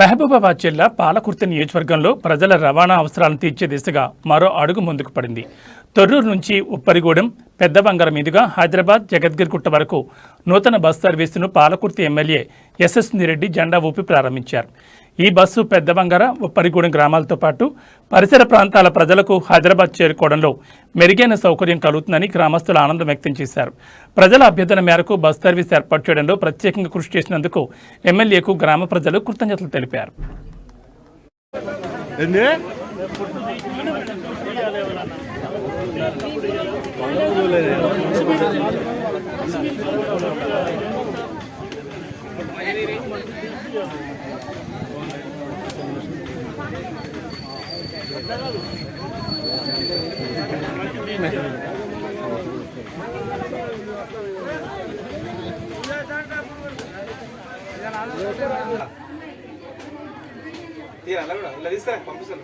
మహబూబాబాద్ జిల్లా పాలకుర్తి నియోజకవర్గంలో ప్రజల రవాణా అవసరాలను తీర్చే దిశగా మరో అడుగు ముందుకు పడింది. తొర్రూరు నుంచి ఉప్పరిగూడెం పెద్ద బంగారం మీదుగా హైదరాబాద్ జగద్గిరిగుట్ట వరకు నూతన బస్ సర్వీసును పాలకుర్తి ఎమ్మెల్యే ఎస్ఎస్ రెడ్డి జెండా ఊపి ప్రారంభించారు. ఈ బస్సు పెద్దవంగర ఉప్పరిగూడెం గ్రామాలతో పాటు పరిసర ప్రాంతాల ప్రజలకు హైదరాబాద్ చేరుకోవడంలో మెరుగైన సౌకర్యం కలుగుతుందని గ్రామస్తులు ఆనందం వ్యక్తం చేశారు. ప్రజల అభ్యర్థన మేరకు బస్ సర్వీస్ ఏర్పాటు చేయడంలో ప్రత్యేకంగా కృషి చేసినందుకు ఎమ్మెల్యేకు గ్రామ ప్రజలు కృతజ్ఞతలు తెలిపారు. ఏంది తీరా అలా కూడా ఇలా తీస్తారా పంపిస్తాను